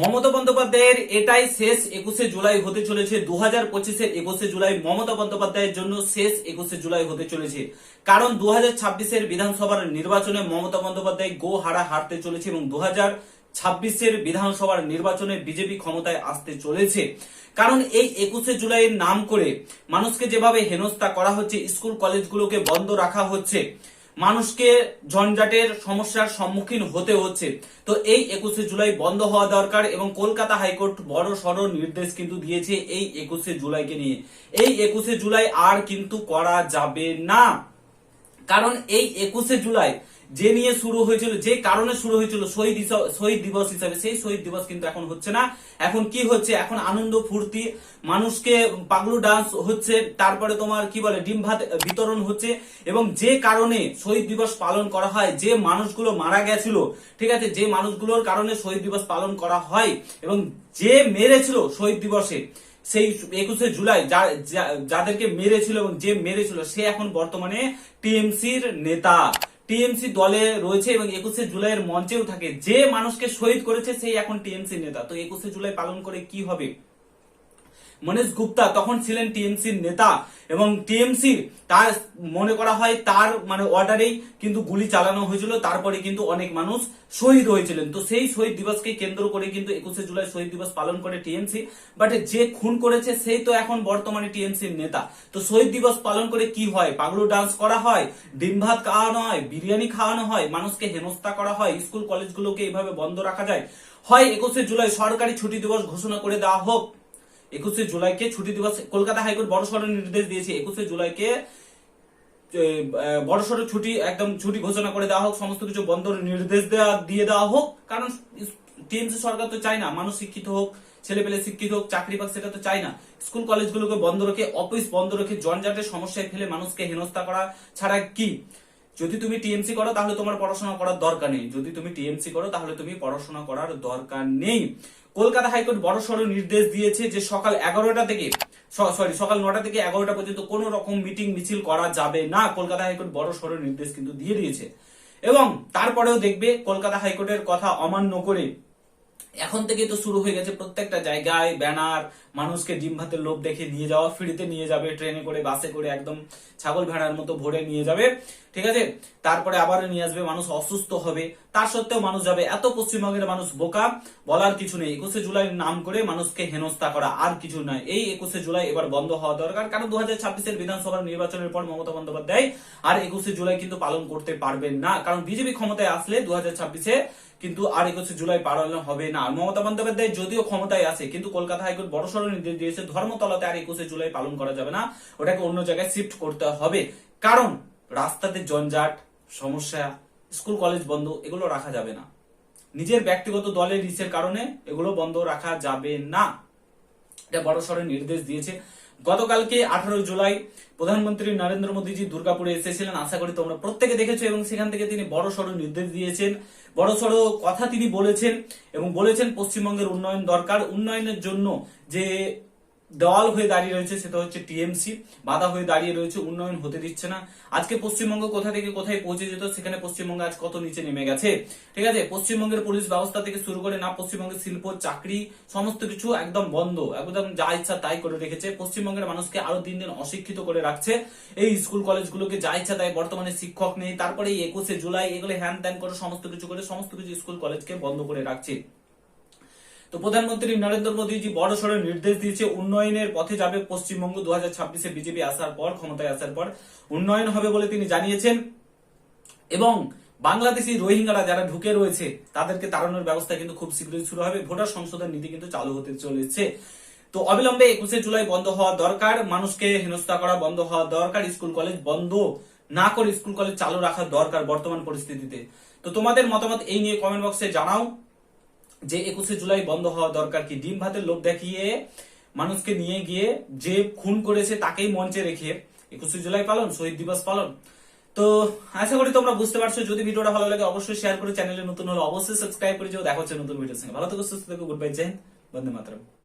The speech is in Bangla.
মমতা বন্দ্যোপাধ্যায়ের এটাই শেষ একুশে জুলাই হতে চলেছে। দু হাজার পঁচিশের একুশে জুলাই মমতা বন্দ্যোপাধ্যায়ের জন্য শেষ একুশে জুলাই হতে চলেছে। কারণ দু হাজার ছাব্বিশের বিধানসভার নির্বাচনে মমতা বন্দ্যোপাধ্যায় গো হারা হারতে চলেছে এবং দু হাজার ছাব্বিশের বিধানসভার নির্বাচনে বিজেপি ক্ষমতায় আসতে চলেছে। কারণ এই একুশে জুলাইয়ের নাম করে মানুষকে যেভাবে হেনস্থা করা হচ্ছে, স্কুল কলেজগুলোকে বন্ধ রাখা হচ্ছে মানুষকে ঝঞ্ঝাটের সমস্যার সম্মুখীন হতে হচ্ছে। তো এই একুশে জুলাই বন্ধ হওয়া দরকার এবং কলকাতা হাইকোর্ট বড় সড় নির্দেশ কিন্তু দিয়েছে এই একুশে জুলাইকে নিয়ে। এই একুশে জুলাই আর কিন্তু করা যাবে না। কারণ এই একুশে জুলাই যে নিয়ে শুরু হয়েছিল, যে কারণে শুরু হয়েছিল শহীদ শহীদ দিবস হিসাবে, সেই শহীদ দিবস কিন্তু এখন হচ্ছে না। এখন কি হচ্ছে? এখন আনন্দ, ফুর্তি, মানুষকে পাগলু ডান্স হচ্ছে, তারপরে তোমার কি বলে, ডিম ভাত বিতরণ হচ্ছে এবং যে কারণে শহীদ দিবস পালন করা হয়, যে মানুষগুলো মারা গেছিল, ঠিক আছে? যে মানুষগুলোর কারণে শহীদ দিবস পালন করা হয় এবং যে মেরেছিল শহীদ দিবসে, সেই একুশে জুলাই যাদেরকে মেরেছিল এবং যে মেরেছিল, সে এখন বর্তমানে টিএমসির নেতা। টিএমসি দলে রয়েছে এবং একুশে জুলাইয়ের মঞ্চেও থাকে। যে মানুষকে শহীদ করেছে সেই এখন টিএমসি নেতা। তো একুশে জুলাই পালন করে কি হবে? মনীষ গুপ্তা তখন ছিলেন টিএমসির নেতা এবং টিএমসি তার মনে করা হয় তার মানে অর্ডারেই কিন্তু গুলি চালানো হয়েছিল, তারপরে কিন্তু অনেক মানুষ শহীদ হয়েছিলেন। তো সেই শহীদ দিবসকে কেন্দ্র করে কিন্তু একুশে জুলাই শহীদ দিবস পালন করে টিএমসি। বাট যে খুন করেছে, সেই তো এখন বর্তমানে টিএমসির নেতা। তো শহীদ দিবস পালন করে কি হয়? পাগলু ডান্স করা হয়, ডিম ভাত খাওয়ানো হয়, বিরিয়ানি খাওয়ানো হয়, মানুষকে হেনস্থা করা হয়, স্কুল কলেজগুলোকে এইভাবে বন্ধ রাখা যায়। হয় একুশে জুলাই সরকারি ছুটি দিবস ঘোষণা করে দেওয়া হোক। একুশে জুলাইকে ছুটি দিবস, কলকাতা হাইকোর্ট বড় সড় নির্দেশ দিয়েছে। একুশে জুলাইকে বড় সড় ছুটি, একদম ছুটি ঘোষণা করে দেওয়া হোক, সমস্ত কিছু বন্ধ নির্দেশ দেওয়া, দিয়ে দেওয়া হোক। কারণ টিএমসি সরকার তো চায় না, মানুষ শিক্ষিত হোক ছেলে পেলে শিক্ষিত হোক, চাকরি পাক সেটা তো চায় না। স্কুল কলেজগুলোকে বন্ধ রেখে, অফিস বন্ধ রেখে জঞ্জাটের সমস্যায় ফেলে মানুষকে হেনস্থা করা ছাড়া কি? যদি তুমি টিএমসি করো, তাহলে তোমার পড়াশোনা করার দরকার নেই। যদি তুমি টিএমসি করো, তাহলে তুমি পড়াশোনা করার দরকার নেই। কলকাতা হাইকোর্ট বড় সড় নির্দেশ দিয়েছে যে সকাল এগারোটা থেকে সরি সকাল নটা থেকে এগারোটা পর্যন্ত কোন রকম মিটিং, মিছিল করা যাবে না। কলকাতা হাইকোর্ট বড় সড় নির্দেশ কিন্তু দিয়ে দিয়েছে। এবং তারপরেও দেখবে কলকাতা হাইকোর্টের কথা অমান্য করে এখন থেকে তো শুরু হয়ে গেছে প্রত্যেকটা জায়গায় ব্যানার, মানুষকে ডিম ভাতের লোভ দেখে নিয়ে যাওয়া, ফ্রিতে নিয়ে যাবে, ট্রেনে করে, বাসে করে একদম ছাগল ভেড়ার মতো ভরে নিয়ে যাবে, ঠিক আছে? তারপরে আবার নিয়ে আসবে, মানুষ অসুস্থ হবে, তার সত্ত্বেও মানুষ যাবে। এত পশ্চিমবঙ্গের মানুষ বোকা, বলার কিছু নেই। একুশে জুলাই নাম করে মানুষকে হেনস্থা করা আর কিছু নয়। এই একুশে জুলাই এবার বন্ধ হওয়া দরকার, কারণ দু হাজার ছাব্বিশের বিধানসভার নির্বাচনের পর মমতা বন্দ্যোপাধ্যায় আর একুশে জুলাই কিন্তু পালন করতে পারবেন না, কারণ বিজেপি ক্ষমতায় আসলে দু হাজার ছাব্বিশে কিন্তু আর একুশে জুলাই পালন হবে না। আর মমতা বন্দ্যোপাধ্যায় যদিও ক্ষমতায় আছে, কিন্তু কলকাতা হাইকোর্ট বড় সড় নির্দেশ দিয়েছে, ধর্মতলাতে আর একুশে জুলাই পালন করা যাবে না, ওটাকে অন্য জায়গায় শিফট করতে হবে। কারণ রাস্তাতে জঞ্জাট, সমস্যা, স্কুল, কলেজ বন্ধ, এগুলো রাখা যাবে না। নিজের ব্যক্তিগত দলের রিসের কারণে এগুলো বন্ধ রাখা যাবে না। এটা বড় সড় নির্দেশ দিয়েছে। গতকালকে আঠারো জুলাই প্রধানমন্ত্রী নরেন্দ্র মোদীজি দুর্গাপুরে এসেছিলেন। আশা করি তোমরা প্রত্যেকে দেখেছ এবং সেখান থেকে তিনি বড় সড় নির্দেশ দিয়েছেন। বড় সড় কথা তিনি বলেছেন এবং বলেছেন পশ্চিমবঙ্গের উন্নয়ন দরকার। উন্নয়নের জন্য যে দেওয়াল হয়ে দাঁড়িয়ে রয়েছে, সেটা হচ্ছে টিএমসি। বাধা হয়ে দাঁড়িয়ে রয়েছে, উন্নয়ন হতে দিচ্ছে না। আজকে পশ্চিমবঙ্গ কোথা থেকে কোথায় পৌঁছে যেত, সেখানে পশ্চিমবঙ্গ আজ কত নিচে নেমে গেছে? ঠিক আছে? পশ্চিমবঙ্গের পুলিশ ব্যবস্থা থেকে শুরু করে, না পশ্চিমবঙ্গের শিল্প, চাকরি, সমস্ত কিছু একদম বন্ধ। একদম যা ইচ্ছা তাই করে রেখেছে। পশ্চিমবঙ্গের মানুষকে আরও দিন দিন অশিক্ষিত করে রাখছে। এই স্কুল কলেজগুলোকে যা ইচ্ছা তাই বর্তমানে শিক্ষক নেই। তারপরে একুশে জুলাই এগুলো হ্যান ত্যান করে সমস্ত কিছু করে, সমস্ত কিছু স্কুল কলেজকে বন্ধ করে রাখছে। তো প্রধানমন্ত্রী নরেন্দ্র মোদীজি বড় সড়ো নির্দেশ দিয়েছে, উন্নয়নের পথে যাবে পশ্চিমবঙ্গ। দু হাজার ছাব্বিশে বিজেপি আসার পর, ক্ষমতায় আসার পর উন্নয়ন হবে বলে তিনি জানিয়েছেন। এবং বাংলাদেশি রোহিঙ্গারা যারা ঢুকে রয়েছে, তাদেরকে তাড়ানোর ব্যবস্থা কিন্তু খুব শীঘ্রই শুরু হবে। ভোটার সংশোধন নীতি কিন্তু চালু হতে চলেছে। তো অবিলম্বে একুশে জুলাই বন্ধ হওয়া দরকার। মানুষকে হেনস্থা করা বন্ধ হওয়া দরকার। স্কুল, কলেজ বন্ধ না করে স্কুল, কলেজ চালু রাখা দরকার বর্তমান পরিস্থিতিতে। তো তোমাদের মতামত এই নিয়ে কমেন্ট বক্সে জানাও। যে একুশে জুলাই বন্ধ হওয়া দরকার কি? ডিম ভাতের লোক দেখিয়ে মানুষকে নিয়ে গিয়ে যে খুন করেছে তাকেই মঞ্চে রেখে একুশে জুলাই পালন, শহীদ দিবস পালন। তো আশা করি তোমরা বুঝতে পারছ। যদি ভিডিওটা ভালো লাগে, অবশ্যই শেয়ার করে চ্যানেলে নতুন হলে অবশ্যই সাবস্ক্রাইব করে যাও। দেখা নতুন ভিডিওর সঙ্গে। ভালো থেকো, সুস্থ থেকো গুড বাই জেন বন্দে মাতরম।